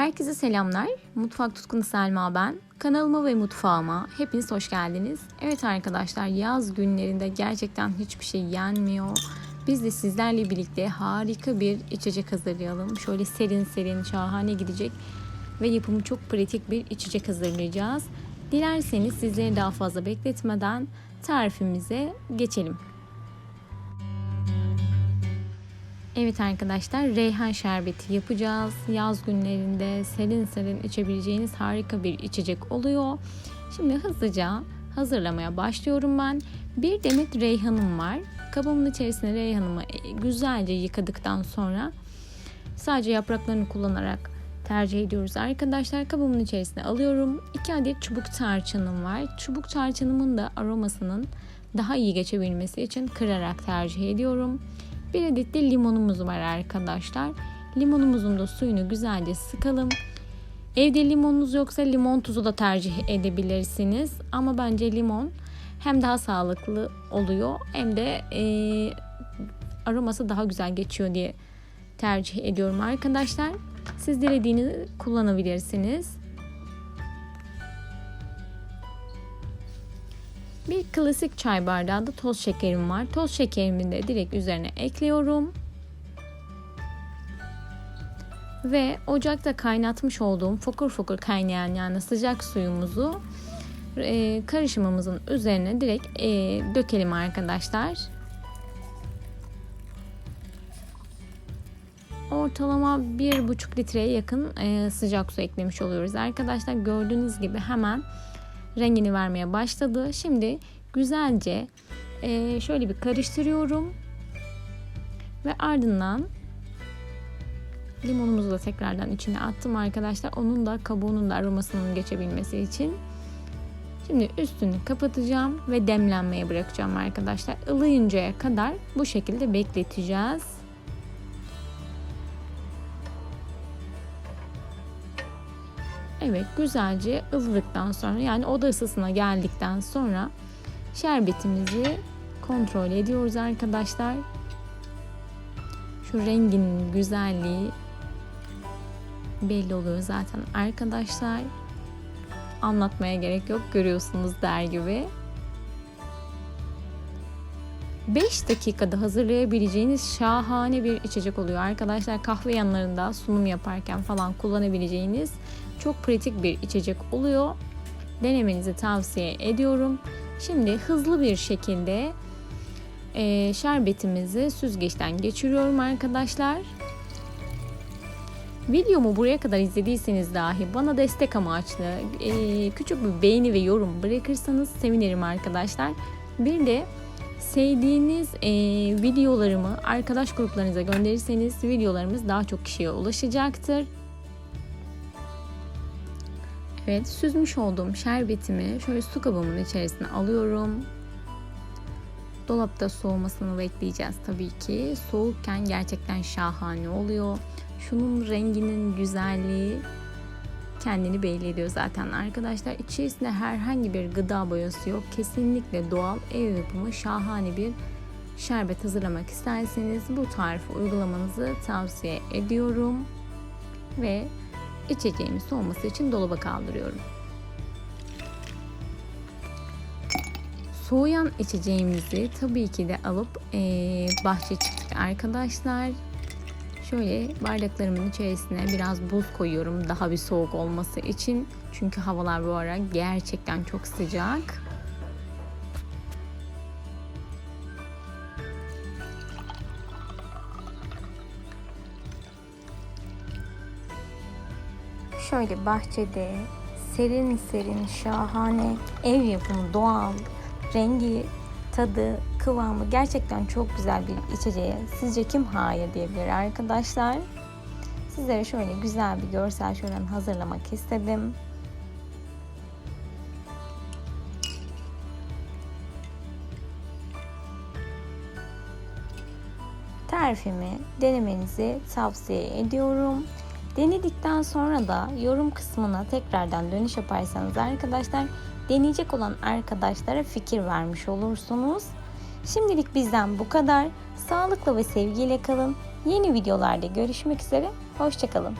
Herkese selamlar. Mutfak tutkunu Selma ben. Kanalıma ve mutfağıma hepiniz hoş geldiniz. Evet arkadaşlar yaz günlerinde gerçekten hiçbir şey yenmiyor. Biz de sizlerle birlikte harika bir içecek hazırlayalım. Şöyle serin serin şahane gidecek ve yapımı çok pratik bir içecek hazırlayacağız. Dilerseniz sizleri daha fazla bekletmeden tarifimize geçelim. Evet arkadaşlar reyhan şerbeti yapacağız. Yaz günlerinde serin serin içebileceğiniz harika bir içecek oluyor. Şimdi hızlıca hazırlamaya başlıyorum ben. Bir demet reyhanım var. Kabımın içerisine reyhanımı güzelce yıkadıktan sonra sadece yapraklarını kullanarak tercih ediyoruz arkadaşlar. Kabımın içerisine alıyorum. 2 adet çubuk tarçınım var. Çubuk tarçınımın da aromasının daha iyi geçebilmesi için kırarak tercih ediyorum. Bir adet de limonumuz var arkadaşlar. Limonumuzun da suyunu güzelce sıkalım. Evde limonunuz yoksa limon tuzu da tercih edebilirsiniz. Ama bence limon hem daha sağlıklı oluyor hem de e, aroması daha güzel geçiyor diye tercih ediyorum arkadaşlar. Siz dilediğini kullanabilirsiniz. Bir klasik çay bardağı da toz şekerim var. Toz şekerimi de direkt üzerine ekliyorum. Ve ocakta kaynatmış olduğum fokur fokur kaynayan yani sıcak suyumuzu e, karışımımızın üzerine direkt e, dökelim arkadaşlar. Ortalama bir buçuk litreye yakın e, sıcak su eklemiş oluyoruz arkadaşlar. Gördüğünüz gibi hemen rengini vermeye başladı. Şimdi güzelce e, şöyle bir karıştırıyorum. Ve ardından limonumuzu da tekrardan içine attım arkadaşlar. Onun da kabuğunun da aromasının geçebilmesi için. Şimdi üstünü kapatacağım ve demlenmeye bırakacağım arkadaşlar. Ilıyıncaya kadar bu şekilde bekleteceğiz. Evet güzelce ılıdıktan sonra yani oda ısısına geldikten sonra şerbetimizi kontrol ediyoruz arkadaşlar. Şu renginin güzelliği belli oluyor zaten arkadaşlar. Anlatmaya gerek yok görüyorsunuz der gibi. 5 dakikada hazırlayabileceğiniz şahane bir içecek oluyor arkadaşlar. Kahve yanlarında sunum yaparken falan kullanabileceğiniz çok pratik bir içecek oluyor. Denemenizi tavsiye ediyorum. Şimdi hızlı bir şekilde e, şerbetimizi süzgeçten geçiriyorum arkadaşlar. Videomu buraya kadar izlediyseniz dahi bana destek amaçlı e, küçük bir beğeni ve yorum bırakırsanız sevinirim arkadaşlar. Bir de sevdiğiniz e, videolarımı arkadaş gruplarınıza gönderirseniz videolarımız daha çok kişiye ulaşacaktır. Evet süzmüş olduğum şerbetimi şöyle su kabımın içerisine alıyorum. Dolapta soğumasını bekleyeceğiz tabii ki. Soğukken gerçekten şahane oluyor. Şunun renginin güzelliği kendini belli ediyor zaten arkadaşlar. İçerisinde herhangi bir gıda boyası yok. Kesinlikle doğal ev yapımı şahane bir şerbet hazırlamak isterseniz bu tarifi uygulamanızı tavsiye ediyorum. Ve içeceğimi soğuması için dolaba kaldırıyorum. Soğuyan içeceğimizi tabii ki de alıp e, bahçe çıktık arkadaşlar. Şöyle bardaklarımın içerisine biraz buz koyuyorum daha bir soğuk olması için. Çünkü havalar bu ara gerçekten çok sıcak. Şöyle bahçede serin serin şahane ev yapımı doğal rengi tadı kıvamı gerçekten çok güzel bir içeceğe sizce kim hayır diyebilir arkadaşlar. Sizlere şöyle güzel bir görsel şölen hazırlamak istedim. Tarifimi denemenizi tavsiye ediyorum. Denedikten sonra da yorum kısmına tekrardan dönüş yaparsanız arkadaşlar deneyecek olan arkadaşlara fikir vermiş olursunuz. Şimdilik bizden bu kadar. Sağlıkla ve sevgiyle kalın. Yeni videolarda görüşmek üzere. Hoşçakalın.